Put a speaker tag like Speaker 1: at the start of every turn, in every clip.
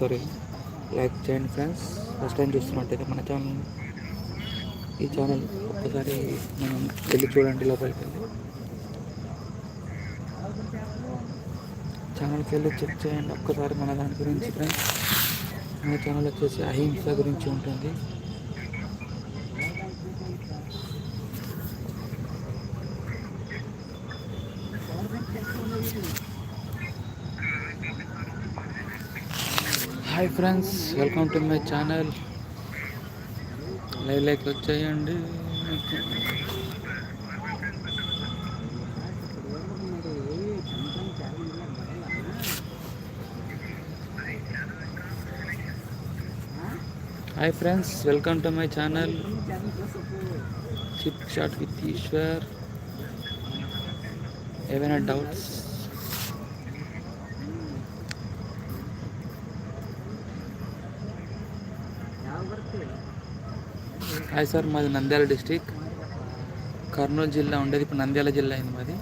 Speaker 1: Sorry like చేయండి friends first time చూస్తున్నట్టయితే మన ఛానల్ ఈ ఛానల్ ఒక్కసారి మనం వెళ్ళి చూడండి లోపలికి వెళ్ళి. ఛానల్కి వెళ్ళి చెక్ చేయండి. ఒక్కసారి మన దాని గురించి ఫ్రెండ్స్ మన ఛానల్ వచ్చేసి అహింస గురించి ఉంటుంది. Hi friends welcome to my channel live like వచ్చేయండి hi friends welcome to my channel chip shot with Eshwar ఏమైనా డౌట్స్ హాయ్ సార్ మాది నంద్యాల డిస్టిక్. కర్నూలు జిల్లా ఉండేది ఇప్పుడు నంద్యాల జిల్లా అయింది మాది.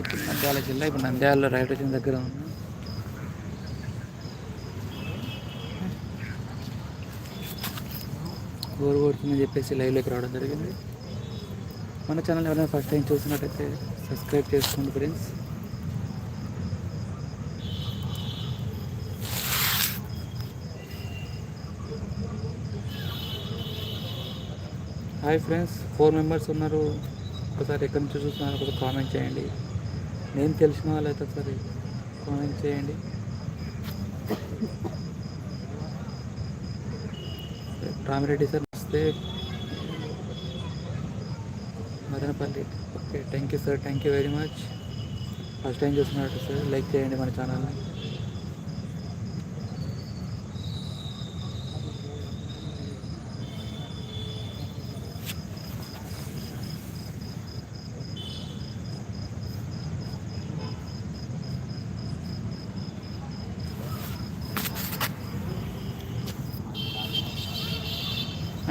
Speaker 1: ఇప్పుడు నంద్యాల జిల్లా ఇప్పుడు నంద్యాలలో రైట్ వచ్చిన దగ్గర ఉంది. బోర్ కొడుతుందని చెప్పేసి లైవ్లోకి రావడం జరిగింది. మన ఛానల్ ఎవరైనా ఫస్ట్ టైం చూసినట్టయితే సబ్స్క్రైబ్ చేసుకోండి friends hi friends four members ఉన్నారు. ఒకసారి ఎక్కడి నుంచి చూస్తున్నారు? ఒకసారి కామెంట్ చేయండి. నేను తెలిసిన వాళ్ళైతే ఒకసారి కామెంట్ చేయండి. రామిరెడ్డి సార్ వస్తే Madanapalle. Okay thank you sir thank you very much first time చూస్తున్నట్టు సార్ లైక్ చేయండి మన ఛానల్ని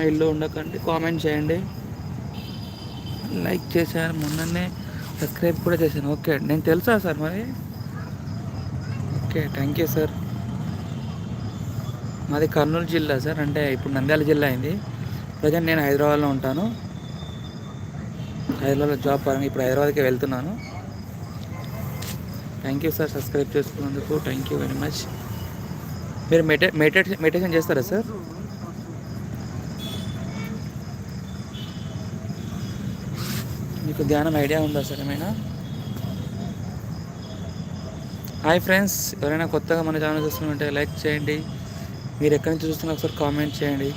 Speaker 1: ఆ ఇల్లు ఉండకండి కామెంట్ చేయండి. లైక్ చేశాను మొన్ననే సబ్స్క్రైబ్ కూడా చేశాను. ఓకే నేను తెలుసా సార్ మరి? Okay thank you sir. మాది కర్నూలు జిల్లా సార్ అంటే ఇప్పుడు నంద్యాల జిల్లా అయింది. ప్రజెంట్ నేను హైదరాబాద్లో ఉంటాను. హైదరాబాద్లో జాబ్ పరంగా ఇప్పుడు హైదరాబాద్కి వెళ్తున్నాను. థ్యాంక్ యూ సార్ సబ్స్క్రైబ్ చేసుకున్నందుకు థ్యాంక్ యూ వెరీ మచ్. మీరు మెటే మెడిటేషన్ మెడిటేషన్ చేస్తారా సార్? మీకు ధ్యానం ఐడియా ఉందా సార్ ఏమైనా? హాయ్ ఫ్రెండ్స్ ఎవరైనా కొత్తగా మన ఛానల్ చూస్తుంటే లైక్ చేయండి. మీరు ఎక్కడి నుంచి చూస్తున్నా ఒకసారి కామెంట్ చేయండి.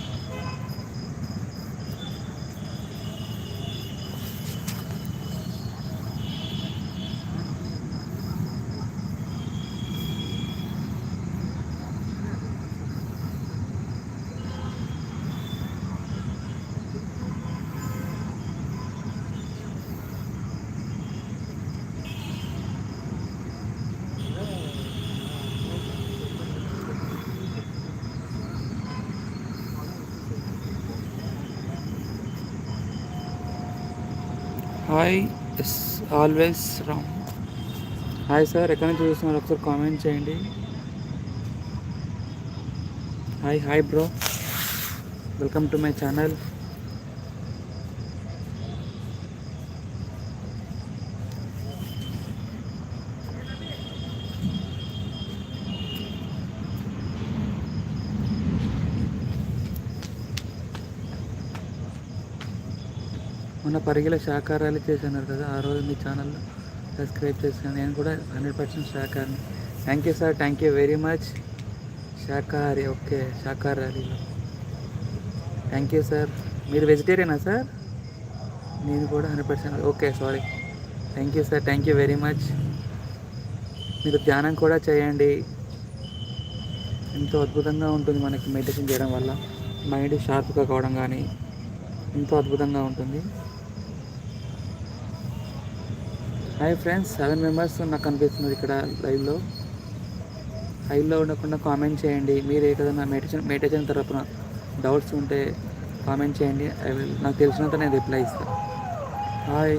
Speaker 1: Hi S always Ram hi sir ఎక్కడ నుంచి చూస్తున్నారు? ఒకసారి కామెంట్ చేయండి. Hi hi bro welcome to my channel మొన్న పరిగిల శాకాహారాలు చేశాను కదా ఆ రోజు మీ ఛానల్లో సబ్స్క్రైబ్ చేశాను. నేను కూడా hundred percent శాకాహారి thank you sir thank you very much శాకాహారి okay శాకాహారిలో. థ్యాంక్ యూ సార్ మీరు వెజిటేరియనా సార్ నేను కూడా hundred percent okay sorry thank you sir thank you very much మీరు ధ్యానం కూడా చేయండి. ఎంతో అద్భుతంగా ఉంటుంది మనకి మెడిటేషన్ చేయడం వల్ల. మైండ్ షార్ప్గా కావడం కానీ ఎంతో అద్భుతంగా ఉంటుంది. హాయ్ ఫ్రెండ్స్ సెవెన్ మెంబర్స్ నాకు కనిపిస్తుంది ఇక్కడ లైవ్లో లైవ్లో ఉండకుండా కామెంట్ చేయండి. మీరు ఏదైనా మెడిటేషన్ మెడిటేషన్ తరపున డౌట్స్ ఉంటే కామెంట్ చేయండి. ఐ విల్ నాకు తెలిసినంత నేను రిప్లై ఇస్తాను hi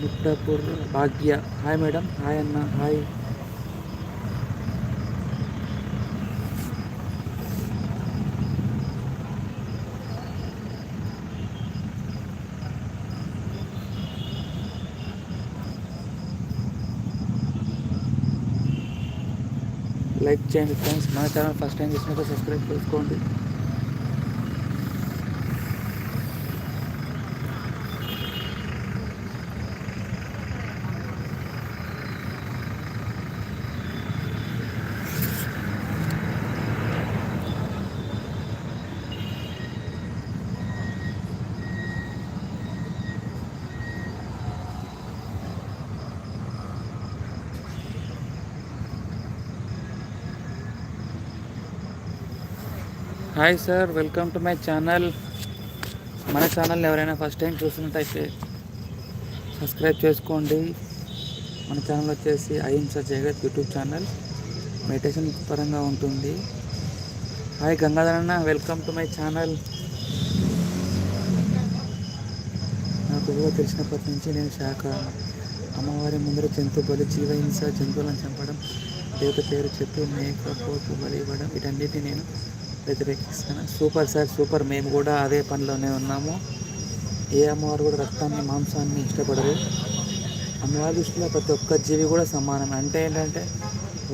Speaker 1: Mittapur Bhagya. Hi madam hi అన్న హాయ్ లైక్ చేయండి ఫ్రెండ్స్ మన ఛానల్ ఫస్ట్ టైం చూసినప్పుడు సబ్స్క్రైబ్ చేసుకోండి. Hi sir welcome to my channel. మన ఛానల్ని ఎవరైనా ఫస్ట్ టైం చూస్తున్నట్టయితే సబ్స్క్రైబ్ చేసుకోండి. మన ఛానల్ వచ్చేసి Ahimsa Jagat YouTube channel. Meditation పరంగా ఉంటుంది. హాయ్ గంగాధరన్న వెల్కమ్ టు మై ఛానల్. నాకు కూడా తెలిసినప్పటి నుంచి నేను శాఖ అమ్మవారి ముందర జంతు బలి జీవహింస జంతువులను చంపడం దేవత పేరు చెప్పి మేక పోపు బలి ఇవ్వడం వీటన్నిటిని నేను వ్యతిరేకిస్తాను. Super sir super. మేము కూడా అదే పనిలోనే ఉన్నాము. ఏ అమ్మవారు కూడా రక్తాన్ని మాంసాన్ని ఇష్టపడరు. అమ్మవారి దృష్టిలో ప్రతి ఒక్క జీవి కూడా సమానం అంటే ఏంటంటే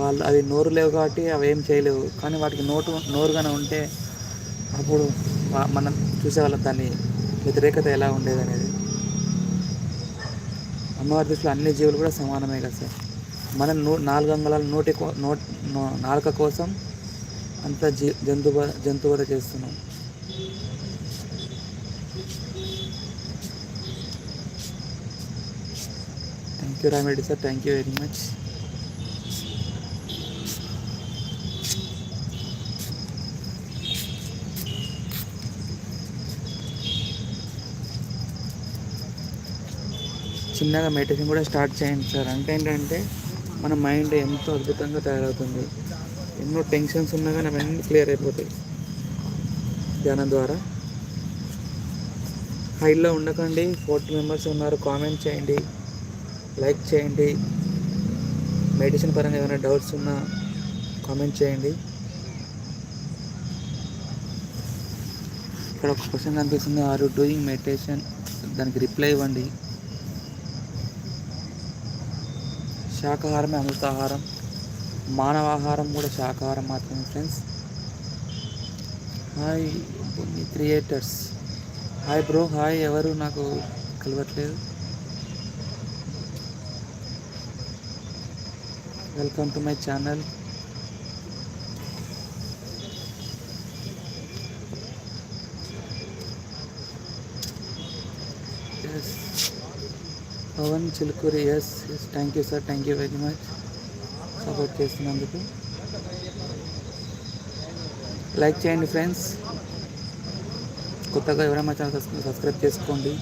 Speaker 1: వాళ్ళు అవి నోరు లేవు కాబట్టి అవి ఏం చేయలేవు. కానీ వాటికి నోటు నోరుగానే ఉంటే అప్పుడు మనం చూసేవాళ్ళం దాని వ్యతిరేకత ఎలా ఉండేది అనేది. అమ్మవారి దృష్టిలో అన్ని జీవులు కూడా సమానమే కదా సార్. మనం నూ నాలుగు అంగళాల నోటి నోట్ నాలుక కోసం అంత జీ జంతు జంతువుల చేస్తున్నాం. Thank you Ramireddy sir thank you very much చిన్నగా మెడిటేషన్ కూడా స్టార్ట్ చేయండి సార్. అంటే ఏంటంటే మన మైండ్ ఎంతో అద్భుతంగా తయారవుతుంది. ఎన్నో టెన్షన్స్ ఉన్నా కానీ అవన్నీ క్లియర్ అయిపోతాయి. ధ్యానం ద్వారా. హైలో ఉండకండి. ఫోర్టీ మెంబర్స్ ఉన్నారు. కామెంట్ చేయండి. లైక్ చేయండి. మెడిసిన్ పరంగా ఏమైనా డౌట్స్ ఉన్నా కామెంట్ చేయండి. ఇక్కడ ఒక క్వశ్చన్ కనిపిస్తుంది. ఆర్ డూయింగ్ మెడిటేషన్ దానికి రిప్లై ఇవ్వండి. శాకాహారమే అమృతాహారం. మానవాహారం కూడా శాకాహారం మాత్రమే friends hi Bunny creators hi bro hi ఎవరు నాకు కలవట్లేదు? Welcome to my channel S Pavan Chilukuri S S thank you sir thank you very much support చేస్తున్నందుకు. లైక్ చేయండి ఫ్రెండ్స్ కొత్తగా ఎవరైనా ఛానల్ సబ్స్క్రైబ్ చేసుకోండి.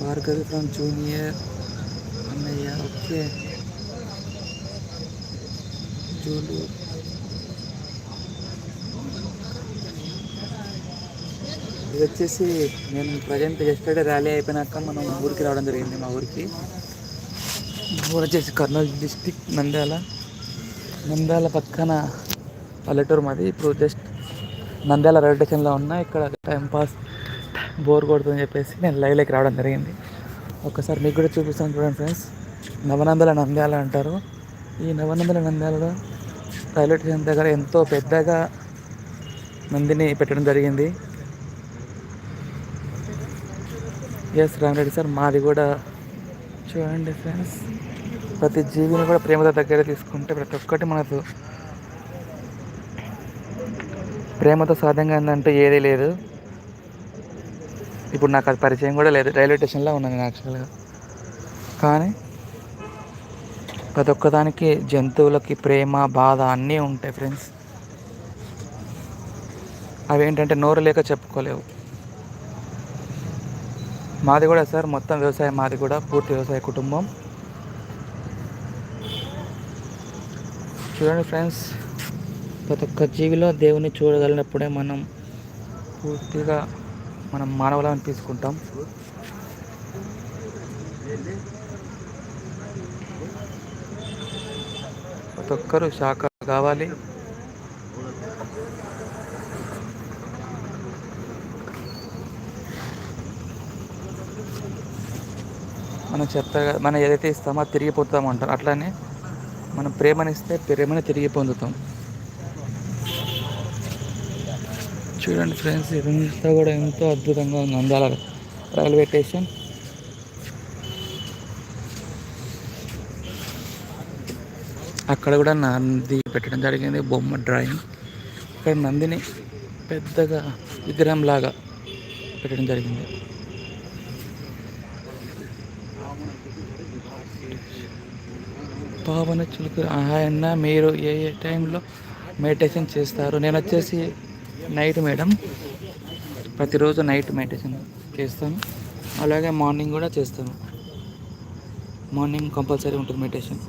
Speaker 1: భార్గవి ఫ్రమ్ జూనియర్ అన్నయ్య ఓకే. జూలు. ఇది వచ్చేసి నేను ప్రజెంట్ ఎస్టర్డే ర్యాలీ అయిపోయినాక మనం ఊరికి రావడం జరిగింది మా ఊరికి. ఊరు వచ్చేసి కర్నూలు డిస్టిక్ నంద్యాల. నంద్యాల పక్కన పల్లెటూరు మాది. ఇప్పుడు జస్ట్ నంద్యాల రైల్వే స్టేషన్లో ఉన్నా ఇక్కడ టైంపాస్ బోర్ కొడుతుందని చెప్పేసి నేను లైవ్లోకి రావడం జరిగింది. ఒకసారి మీకు కూడా చూపిస్తాను చూడండి ఫ్రెండ్స్. నవనందల నంద్యాల అంటారు. ఈ నవనందల నంద్యాలలో రైల్వే స్టేషన్ దగ్గర ఎంతో పెద్దగా నందిని పెట్టడం జరిగింది. ఎస్ రామరెడ్డి సార్ మాది కూడా చూడండి ఫ్రెండ్స్ ప్రతి జీవిని కూడా ప్రేమతో దగ్గర తీసుకుంటే ప్రతి ఒక్కటి మనకు ప్రేమతో సాధ్యంగా ఏంటంటే ఏదీ లేదు. ఇప్పుడు నాకు అది పరిచయం కూడా లేదు. రైల్వే స్టేషన్లో ఉన్నాను నేను యాక్చువల్గా కానీ ప్రతి ఒక్కదానికి జంతువులకి ప్రేమ బాధ అన్నీ ఉంటాయి ఫ్రెండ్స్ అవి ఏంటంటే నోరు లేక చెప్పుకోలేవు. మాది కూడా సార్ మొత్తం వ్యవసాయం మాది కూడా పూర్తి వ్యవసాయ కుటుంబం. చూడండి ఫ్రెండ్స్ ప్రతి ఒక్క జీవిలో దేవుని చూడగలిగినప్పుడే మనం పూర్తిగా మనం మానవులను తీసుకుంటాం ప్రతి ఒక్కరు శాఖ కావాలి. మనం చెప్తా మనం ఏదైతే ఇస్తామో తిరిగిపోతామంటారు అట్లానే మనం ప్రేమనిస్తే ప్రేమని తిరిగి పొందుతాం. చూడండి ఫ్రెండ్స్ ఇదంతా కూడా ఎంతో అద్భుతంగా ఉంది. అందాల రైల్వే స్టేషన్. అక్కడ కూడా నంది పెట్టడం జరిగింది బొమ్మ డ్రాయింగ్. ఇక్కడ నందిని పెద్దగా విగ్రహం లాగా పెట్టడం జరిగింది. పావన చులుకు ఆయన మీరు ఏ ఏ టైంలో మెడిటేషన్ చేస్తారు? నేను వచ్చేసి నైట్ మేడం. ప్రతిరోజు నైట్ మెడిటేషన్ చేస్తాను. అలాగే మార్నింగ్ కూడా చేస్తాను. మార్నింగ్ కంపల్సరీ ఉంటుంది meditation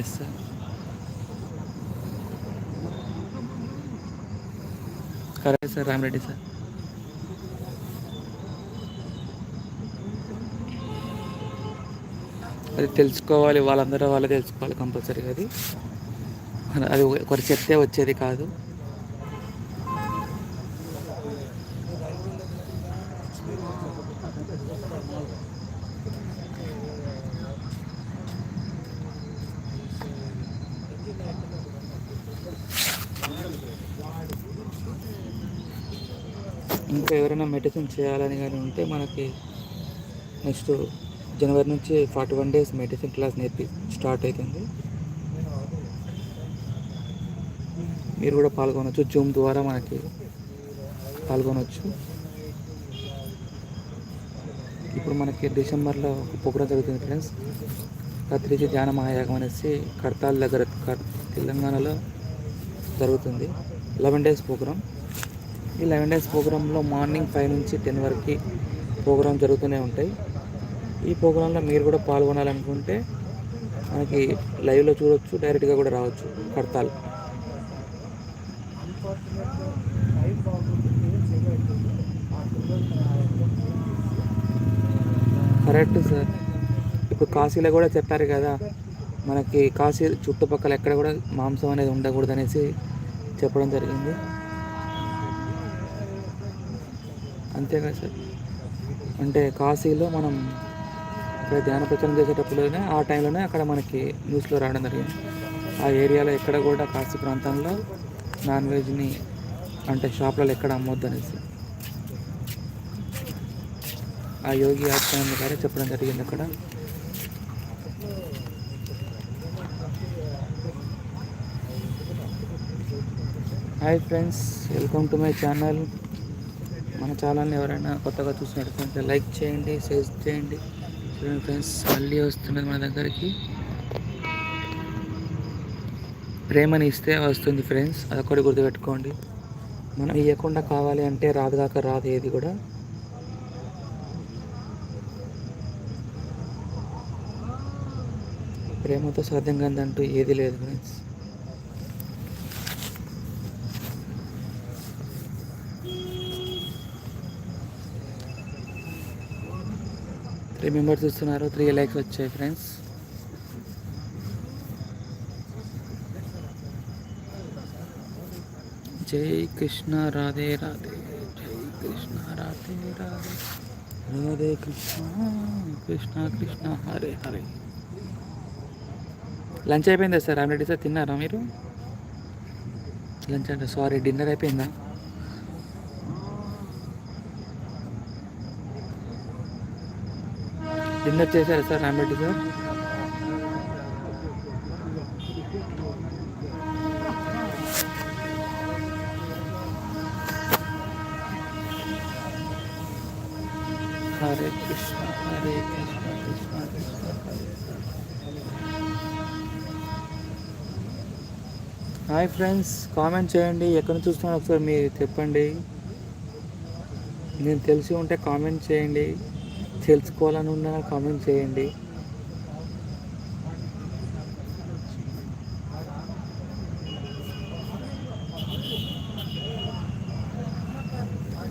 Speaker 1: yes sir correct sir Ramareddy sir అది తెలుసుకోవాలి వాళ్ళందరూ వాళ్ళు తెలుసుకోవాలి కంపల్సరీగా అది. అది ఒకరి చెప్తే వచ్చేది కాదు. ఇంకా ఎవరైనా మెడిసిన్ చేయాలని కానీ ఉంటే మనకి నెక్స్ట్ జనవరి నుంచి forty one days medicine class నేర్పి స్టార్ట్ అవుతుంది. మీరు కూడా పాల్గొనవచ్చు జూమ్ ద్వారా మనకి పాల్గొనవచ్చు ఇప్పుడు మనకి డిసెంబర్లో ప్రోగ్రాం జరుగుతుంది ఫ్రెండ్స్. కత్రిజీ ధ్యాన మహాయాగం అనేసి కడతాల దగ్గర తెలంగాణలో జరుగుతుంది. లెవెన్ డేస్ ప్రోగ్రామ్ ఈ లెవెన్ డేస్ ప్రోగ్రాంలో మార్నింగ్ ఫైవ్ నుంచి టెన్ వరకు ప్రోగ్రామ్ జరుగుతూనే ఉంటాయి. ఈ ప్రోగ్రాంలో మీరు కూడా పాల్గొనాలనుకుంటే మనకి లైవ్లో చూడొచ్చు డైరెక్ట్గా కూడా రావచ్చు. Kadthal correct sir. ఇప్పుడు కాశీలో కూడా చెప్పారు కదా మనకి కాశీ చుట్టుపక్కల ఎక్కడ కూడా మాంసం అనేది ఉండకూడదు అనేసి చెప్పడం జరిగింది. అంతేగా సార్. అంటే కాశీలో మనం ఇక్కడ ధ్యాన ప్రచారం చేసేటప్పుడునే ఆ టైంలోనే అక్కడ మనకి న్యూస్లో రావడం జరిగింది. ఆ ఏరియాలో ఎక్కడ కూడా కాశీ ప్రాంతంలో నాన్ వెజ్ని అంటే షాప్లలో ఎక్కడ అమ్మొద్దు అనేసి ఆ యోగి ఆచార్య గారే చెప్పడం జరిగింది అక్కడ. Hi friends welcome to my channel. మన ఛానల్ని ఎవరైనా కొత్తగా చూసినట్టు లైక్ చేయండి షేర్ చేయండి. చూడండి ఫ్రెండ్స్ మళ్ళీ వస్తున్నది మన దగ్గరికి. ప్రేమని ఇస్తే వస్తుంది ఫ్రెండ్స్ అదొకటి గుర్తుపెట్టుకోండి. మనం ఇవ్వకుండా కావాలి అంటే రాదు కాక రాదు ఏది కూడా. ప్రేమతో సాధ్యం కాదంటూ ఏది లేదు ఫ్రెండ్స్ త్రీ మెంబర్స్ చూస్తున్నారు. త్రీ లైక్స్ వచ్చాయి ఫ్రెండ్స్. జై కృష్ణ రాధే రాధే జై కృష్ణ రాధే రాధే. రాధే కృష్ణ కృష్ణ కృష్ణ హరే హరే. లంచ్ అయిపోయిందా సార్? ఆల్రెడీ సార్ తిన్నారా మీరు? లంచ్ అంటే సారీ డిన్నర్ అయిపోయిందా? డిన్నర్ చేశారా sir Ramareddy sir? Hare Krishna Hare Krishna Krishna Krishna hi friends comment చేయండి. ఎక్కడ చూస్తున్నారు ఒకసారి మీరు చెప్పండి. నేను తెలిసి ఉంటే కామెంట్ చేయండి. తెలుసుకోవాలని ఉన్న కామెంట్ చేయండి.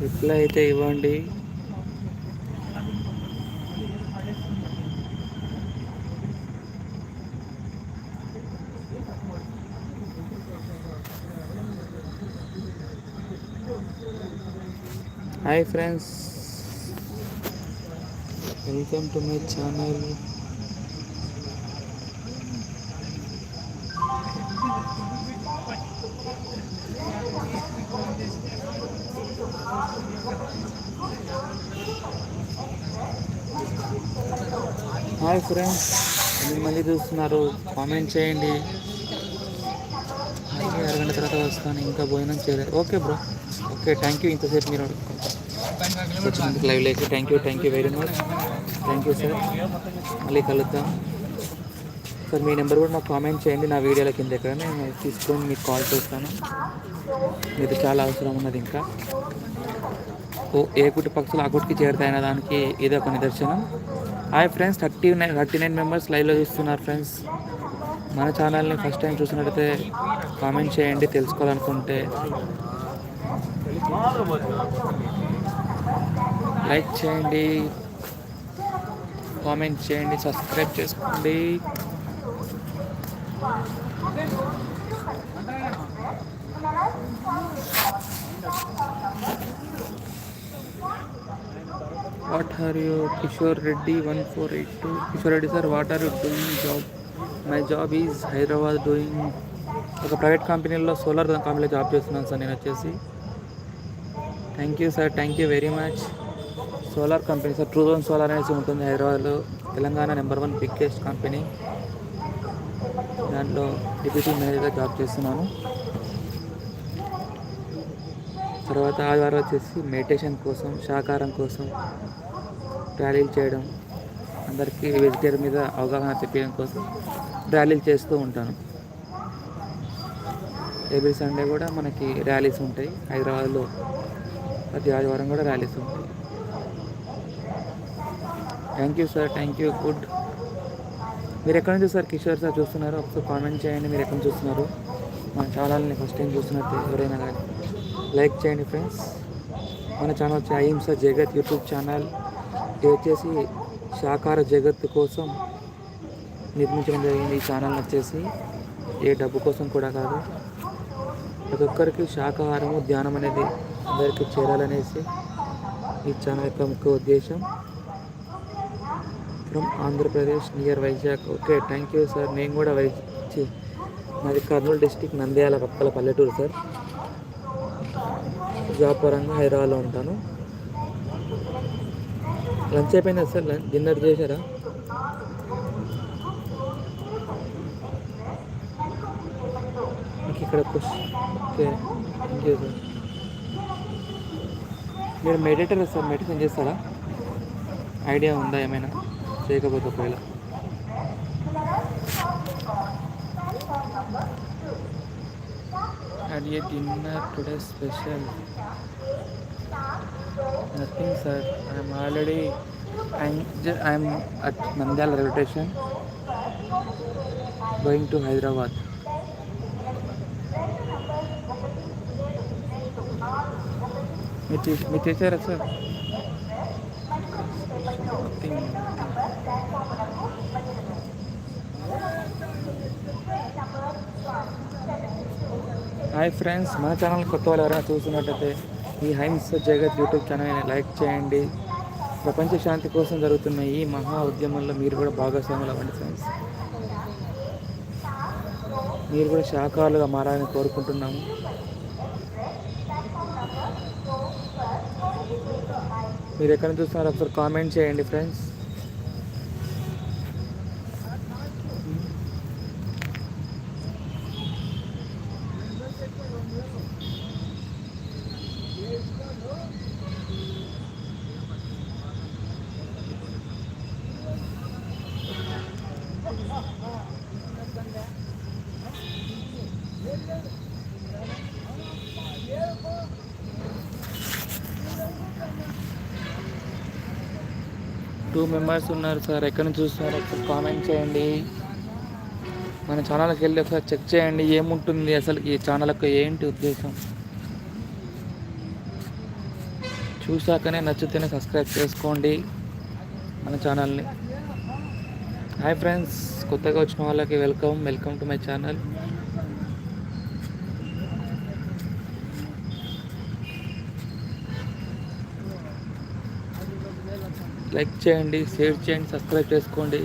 Speaker 1: రిప్లై అయితే ఇవ్వండి. Hi friends welcome to my channel. Hi friends మళ్ళీ చూస్తున్నారు. కామెంట్ చేయండి. అరగంట తర్వాత వస్తాను. ఇంకా భోజనం చేయలేదు. Okay bro. Okay thank you ఇంతసేపు మీరు లైవ్ లేక thank you thank you very much thank you sir మళ్ళీ కలుద్దాం. సార్ మీ నెంబర్ కూడా నాకు కామెంట్ చేయండి. నా వీడియోల కింద ఎక్కడ నేను తీసుకొని మీకు కాల్ చేస్తాను. మీరు చాలా అవసరం ఉన్నది ఇంకా. ఓ ఏ గుట్టి పక్షులు ఆ గుట్టికి చేరుతాయన్న దానికి ఇది ఒక నిదర్శనం. Hi friends thirty nine thirty nine members లైవ్లో చూస్తున్నారు ఫ్రెండ్స్ మన ఛానల్ని ఫస్ట్ టైం చూసినట్టయితే కామెంట్ చేయండి తెలుసుకోవాలనుకుంటే. లైక్ చేయండి. కామెంట్ చేయండి సబ్స్క్రైబ్ చేసుకోండి. What are you Kishore Reddy one four eight two Kishore Reddy sir what are you doing job my job is Hyderabad doing ఒక ప్రైవేట్ కంపెనీలో సోలార్ కంపెనీలో జాబ్ చేస్తున్నాను సార్ నేను వచ్చేసి. Thank you sir thank you very much solar company sir true zone solar అనేసి ఉంటుంది హైదరాబాద్లో. Telangana number one biggest company. దాంట్లో డిప్యూటీ మేనేజర్గా జాబ్ చేస్తున్నాను. తర్వాత ఆదివారం వచ్చేసి మెడిటేషన్ కోసం శాకాహారం కోసం ర్యాలీలు చేయడం అందరికీ వెజిటేరియన్ మీద అవగాహన తెప్పించడం కోసం ర్యాలీలు చేస్తూ ఉంటాను. ఎవ్రీ సండే కూడా మనకి ర్యాలీస్ ఉంటాయి. హైదరాబాద్లో ప్రతి ఆదివారం కూడా ర్యాలీస్ ఉంటాయి. Thank you sir thank you good మీరు ఎక్కడ నుంచి సార్ కిషోర్ సార్ చూస్తున్నారు? ఒకసారి కామెంట్ చేయండి. మీరు ఎక్కడ నుంచి చూస్తున్నారు? మన ఛానల్ని ఫస్ట్ టైం చూస్తున్నట్టు ఎవరైనా కానీ. లైక్ చేయండి ఫ్రెండ్స్ మన ఛానల్ వచ్చి అహింస జగత్ యూట్యూబ్ ఛానల్ ఇది వచ్చేసి సాకార జగత్ కోసం నిర్మించడం జరిగింది. ఈ ఛానల్ వచ్చేసి ఏ డబ్బు కోసం కూడా కాదు. ప్రతి ఒక్కరికి శాకాహారము ధ్యానం అనేది అందరికీ చేరాలనేసి ఈ ఛానల్ యొక్క ముఖ్య ఉద్దేశం. From Andhra Pradesh near Vizag okay thank you sir నేను కూడా వైజాగ్ మాది కర్నూలు డిస్టిక్ నంద్యాల పక్కల పల్లెటూరు సార్ జాబ్ పరంగా హైదరాబాద్లో ఉంటాను. లంచ్ అయిపోయిందా సార్ లంచ్ డిన్నర్ చేశారా? మీకు ఇక్కడ ఓకే థ్యాంక్ యూ సార్ మీరు మెడిటేటర్ సార్ మెడిటేషన్ చేస్తారా? ఐడియా ఉందా ఏమైనా? शेक होतो पहिला And a dinner today special. Nothing, sir. I'm already. I'm just, I'm at Nandal railway station. Going to Hyderabad. मी टीचर आहे सर హాయ్ ఫ్రెండ్స్ మన channel కొత్త వాళ్ళు ఎవరైనా చూస్తున్నట్టయితే ఈ హైమ్స్ జగత్ యూట్యూబ్ ఛానల్ని లైక్ చేయండి. ప్రపంచ శాంతి కోసం జరుగుతున్న ఈ మహా ఉద్యమంలో మీరు కూడా భాగస్వాములు అవ్వండి ఫ్రెండ్స్. మీరు కూడా శాఖాలుగా మారాలని కోరుకుంటున్నాము. మీరు ఎక్కడ చూస్తున్నారో ఒకసారి కామెంట్ చేయండి ఫ్రెండ్స్. టూ మెంబర్స్ ఉన్నారు సార్ ఎక్కడి నుంచి చూస్తున్నారు? ఒకసారి కామెంట్ చేయండి. మన ఛానల్కి వెళ్ళి ఒకసారి చెక్ చేయండి. ఏముంటుంది అసలు ఈ ఛానల్ యొక్క ఏంటి ఉద్దేశం? చూశాకనే నచ్చితేనే సబ్స్క్రైబ్ చేసుకోండి మన ఛానల్ని హాయ్ ఫ్రెండ్స్ కొత్తగా వచ్చిన వాళ్ళకి welcome welcome to my channel like చేయండి షేర్ చేయండి సబ్స్క్రైబ్ చేసుకోండి.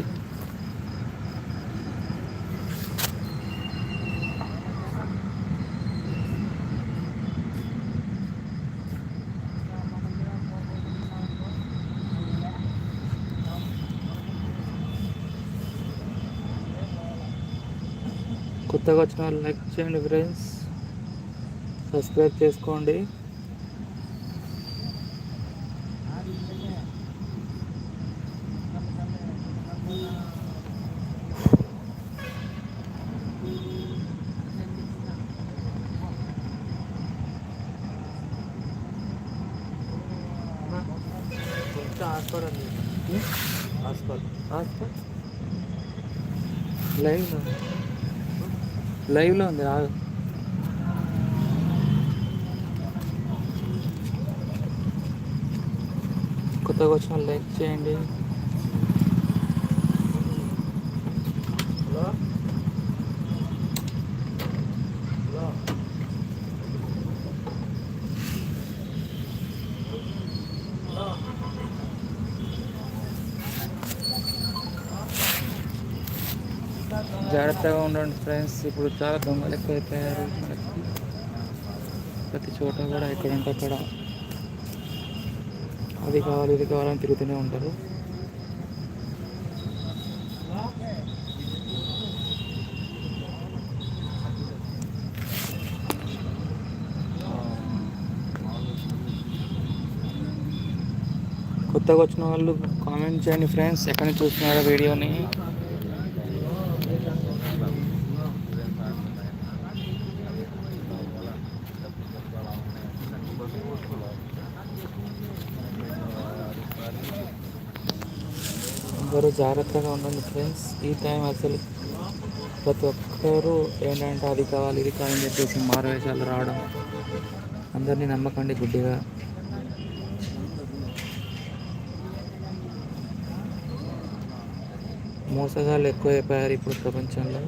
Speaker 1: కొత్తగా వచ్చిన వాళ్ళు లైక్ చేయండి ఫ్రెండ్స్ సబ్స్క్రైబ్ చేసుకోండి. లైవ్లో ఉంది రాదు. కొత్తగా వచ్చిన లైక్ చేయండి
Speaker 2: హలో హలో
Speaker 1: చూడండి ఫ్రెండ్స్. ఇప్పుడు చాలా దొంగలు ఎక్కువైపోయారు. మనకి ప్రతి చోట కూడా ఎక్కడంటే అక్కడ అది కావాలి ఇది కావాలని తిరుగుతూనే ఉంటారు. కొత్తగా వచ్చిన వాళ్ళు కామెంట్ చేయండి ఫ్రెండ్స్. ఎక్కడ నుంచి చూస్తున్నారో వీడియోని. అందరూ జాగ్రత్తగా ఉండండి ఫ్రెండ్స్. ఈ టైం అసలు ప్రతి ఒక్కరూ ఏంటంటే అది కావాలి ఇది కావాలని చెప్పేసి మారువేషాలు రావడం అందరినీ నమ్మకండి గుడ్డిగా. మోసగాళ్ళు ఎక్కువైపోయారు ఇప్పుడు ప్రపంచంలో.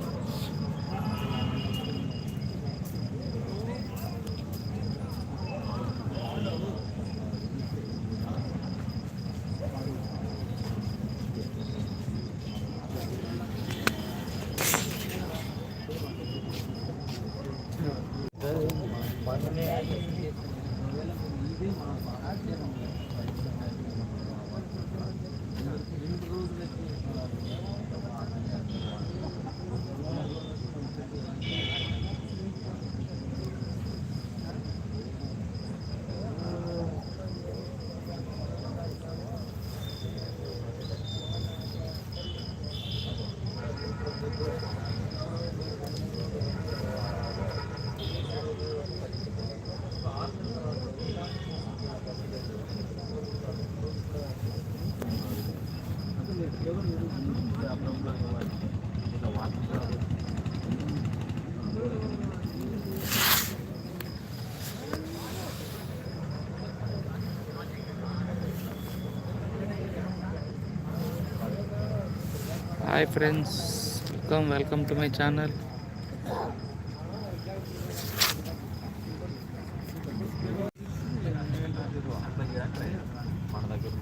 Speaker 1: Hi friends welcome welcome to my channel
Speaker 2: మన దగ్గర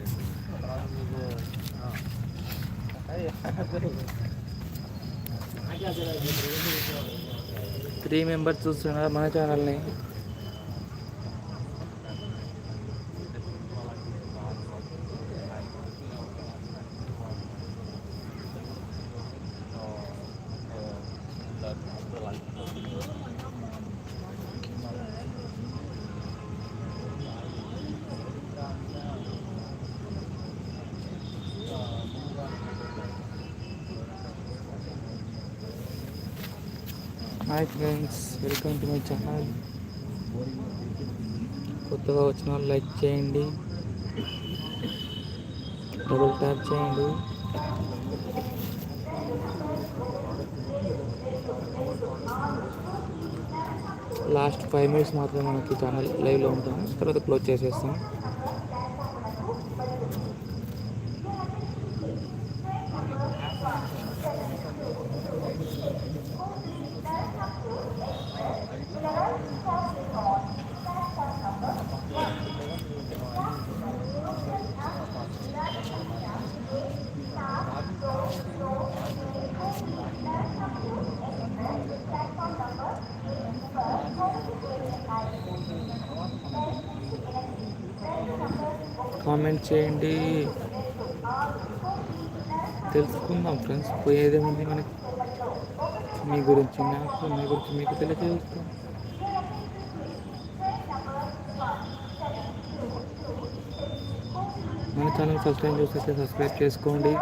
Speaker 1: త్రీ మెంబర్స్ చూస్తున్నారు మన ఛానల్ని hi friends welcome to my channel కొత్తగా వచ్చిన వాళ్ళు లైక్ చేయండి. డబుల్ ట్యాప్ చేయండి. లాస్ట్ ఫైవ్ మినిట్స్ మాత్రమే మనకి ఛానల్ లైవ్లో ఉంటాం తర్వాత క్లోజ్ చేసేస్తాం కామెంట్ చేయండి తెలుసుకుందాం ఫ్రెండ్స్ పోయేదేముంది మనకి మీ గురించి నాకు మీ గురించి మీకు తెలియజేస్తాం మన ఛానల్ ఫస్ట్ టైం చూస్తే సబ్స్క్రైబ్ చేసుకోండి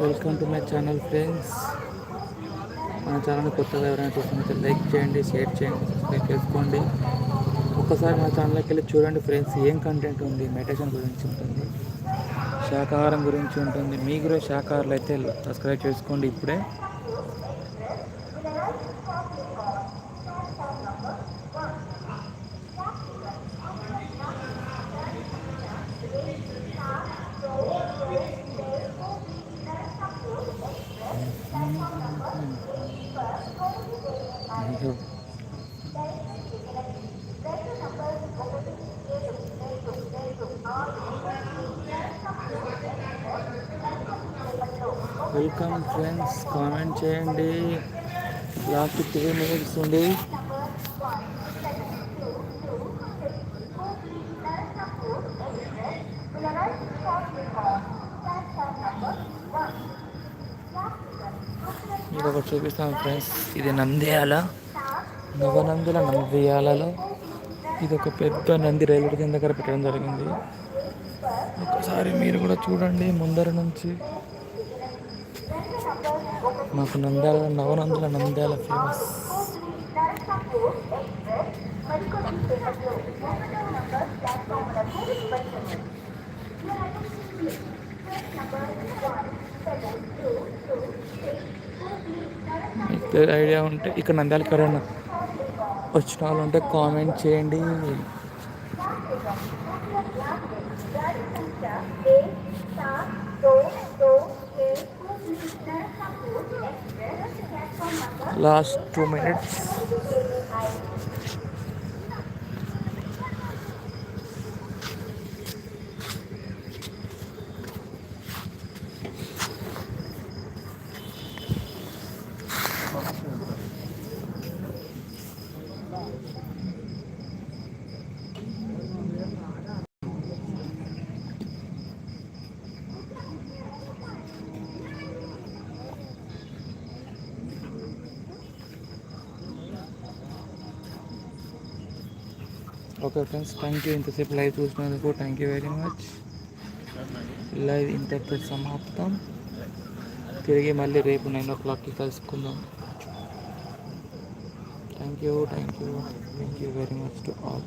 Speaker 1: welcome to my channel friends మన ఛానల్ కొత్తగా ఎవరైనా చూస్తున్నట్టు లైక్ చేయండి షేర్ చేయండి సబ్స్క్రైబ్ చేసుకోండి. ఒక్కసారి మన ఛానల్కి వెళ్ళి చూడండి ఫ్రెండ్స్ ఏం కంటెంట్ ఉంది మెడిటేషన్ గురించి ఉంటుంది శాకాహారం గురించి ఉంటుంది. మీ కూడా శాకాహారాలు అయితే సబ్స్క్రైబ్ చేసుకోండి ఇప్పుడే అయ్యో. వెల్కమ్ ఫ్రెండ్స్ కామెంట్ చేయండి లాస్ట్ త్రీ మినిట్స్ ఉంది మీకు ఒకటి చూపిస్తాను ఫ్రెండ్స్. ఇది నంద్యాల నవనందుల నంద్యాలలో ఇది ఒక పెద్ద నంది రైల్వే కింద దగ్గర పెట్టడం జరిగింది. ఒకసారి మీరు కూడా చూడండి ముందర నుంచి. మాకు నంద్యాల నవనందుల నంద్యాల ఫేమస్ మీకు ఐడియా ఉంటే ఇక్కడ నందాలి ఎవరైనా వచ్చిన వాళ్ళు ఉంటే కామెంట్ చేయండి. Last two minutes okay friends thank you ఇంతసేపు లైవ్ చూసినందుకు thank you very much live ఇంతటితో సమాప్తం. తిరిగి మళ్ళీ రేపు నైన్ ఓ క్లాక్కి కలుసుకుందాం. Thank you thank you thank you very much to all